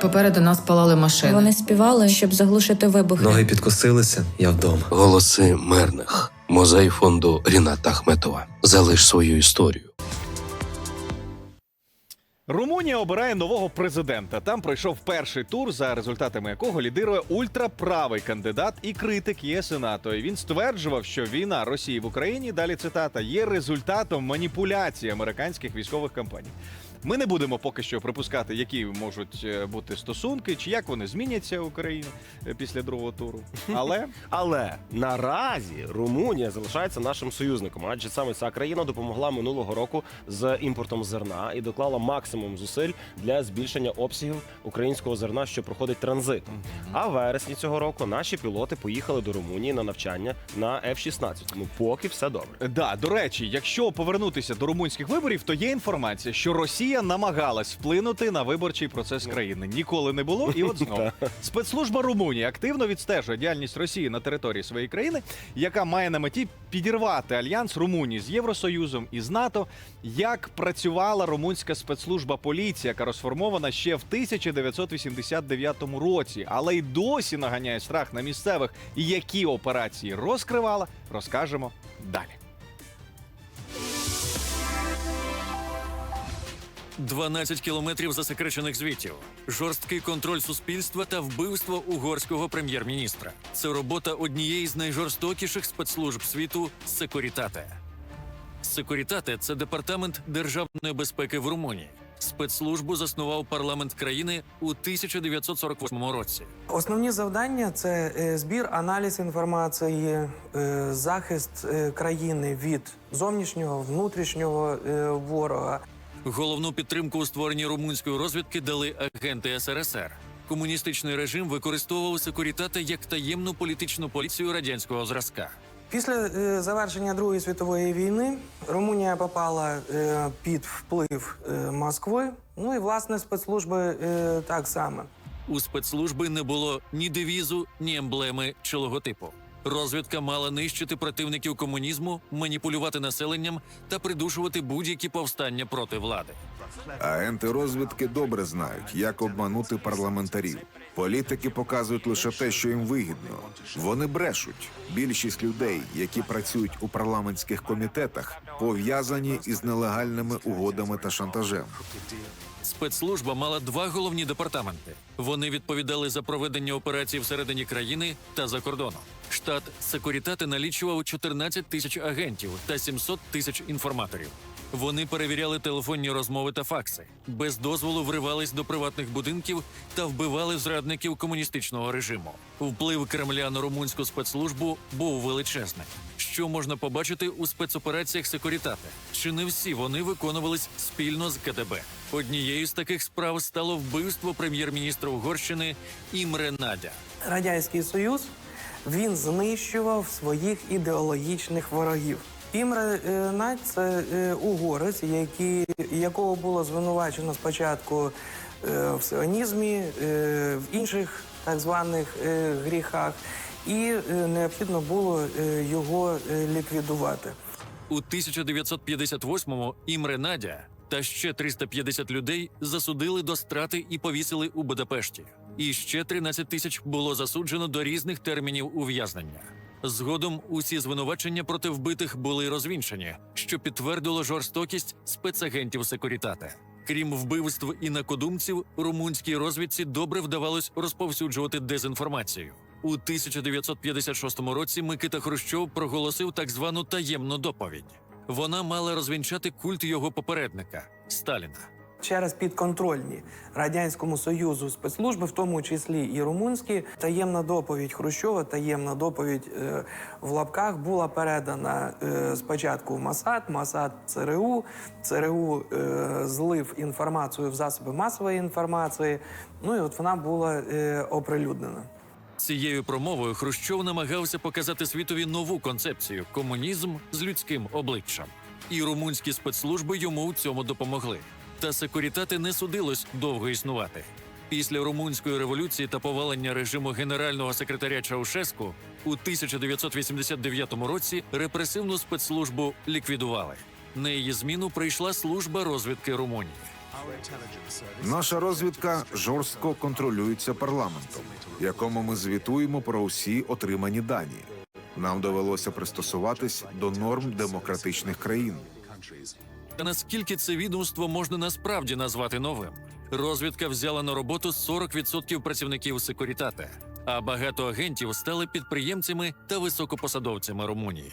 Попереду нас палали машини. Вони співали, щоб заглушити вибухи. Ноги підкосилися, я вдома. Голоси мирних. Музей фонду Ріната Ахметова. Залиш свою історію. Румунія обирає нового президента. Там пройшов перший тур, за результатами якого лідирує ультраправий кандидат і критик ЄС і НАТО. І він стверджував, що війна Росії в Україні далі цитата є результатом маніпуляції американських військових кампаній. Ми не будемо поки що припускати, які можуть е, бути стосунки, чи як вони зміняться Україні е, після другого туру. Але Але наразі Румунія залишається нашим союзником, адже саме ця країна допомогла минулого року з імпортом зерна і доклала максимум зусиль для збільшення обсягів українського зерна, що проходить транзит. А в вересні цього року наші пілоти поїхали до Румунії на навчання на F-16. Тому поки все добре. Да, до речі, якщо повернутися до румунських виборів, то є інформація, що Росія намагалась вплинути на виборчий процес країни. Ніколи не було, і от знову спецслужба Румунії активно відстежує діяльність Росії на території своєї країни, яка має на меті підірвати альянс Румунії з Євросоюзом і з НАТО. Як працювала румунська спецслужба поліція, яка розформована ще в 1989 році, але й досі наганяє страх на місцевих, і які операції розкривала, розкажемо далі. 12 кілометрів засекречених звітів, жорсткий контроль суспільства та вбивство угорського прем'єр-міністра. Це робота однієї з найжорстокіших спецслужб світу Секурітате. Секурітате це департамент державної безпеки в Румунії. Спецслужбу заснував парламент країни у 1948 році. Основні завдання це е, збір, аналіз інформації, е, захист е, країни від зовнішнього, внутрішнього ворога. Головну підтримку у створенні румунської розвідки дали агенти СРСР. Комуністичний режим використовував секурітати як таємну політичну поліцію радянського зразка. Після е, завершення Другої світової війни Румунія попала е, під вплив е, Москви. Ну і власне спецслужби так само. У спецслужби не було ні девізу, ні емблеми чи логотипу. Розвідка мала нищити противників комунізму, маніпулювати населенням та придушувати будь-які повстання проти влади. Агенти розвідки добре знають, як обманути парламентарів. Політики показують лише те, що їм вигідно. Вони брешуть. Більшість людей, які працюють у парламентських комітетах, пов'язані із нелегальними угодами та шантажем. Спецслужба мала два головні департаменти. Вони відповідали за проведення операцій всередині країни та за кордоном. Штат Секурітати налічував 14 тисяч агентів та 700 тисяч інформаторів. Вони перевіряли телефонні розмови та факси, без дозволу вривались до приватних будинків та вбивали зрадників комуністичного режиму. Вплив Кремля на румунську спецслужбу був величезний. Що можна побачити у спецопераціях Секурітати? Чи не всі вони виконувались спільно з КДБ? Однією з таких справ стало вбивство прем'єр-міністра Угорщини Імре Надя. Радянський Союз він знищував своїх ідеологічних ворогів. Імре е, Надь – це е, угорець, якого було звинувачено спочатку е, в сионізмі, е, в інших так званих гріхах, і необхідно було його ліквідувати. У 1958-му Імре Надя та ще 350 людей засудили до страти і повісили у Будапешті. І ще 13 тисяч було засуджено до різних термінів ув'язнення. Згодом усі звинувачення проти вбитих були розвінчені, що підтвердило жорстокість спецагентів Секурітате. Крім вбивств інакодумців, румунській розвідці добре вдавалось розповсюджувати дезінформацію. У 1956 році Микита Хрущов проголосив так звану таємну доповідь. Вона мала розвінчати культ його попередника Сталіна. Через підконтрольні радянському союзу спецслужби, в тому числі і румунські, таємна доповідь Хрущова, таємна доповідь е, в лапках була передана е, спочатку Масад, Масад ЦРУ. ЦРУ е, злив інформацію в засоби масової інформації. Ну і от вона була е, оприлюднена. Цією промовою Хрущов намагався показати світові нову концепцію комунізм з людським обличчям. І румунські спецслужби йому у цьому допомогли. Та секурітати не судилось довго існувати. Після румунської революції та повалення режиму генерального секретаря Чаушеску у 1989 році репресивну спецслужбу ліквідували. На її зміну прийшла служба розвідки Румунії. Наша розвідка жорстко контролюється парламентом, якому ми звітуємо про усі отримані дані. Нам довелося пристосуватись до норм демократичних країн. Та наскільки це відомство можна насправді назвати новим? Розвідка взяла на роботу 40% працівників секурітата, а багато агентів стали підприємцями та високопосадовцями Румунії.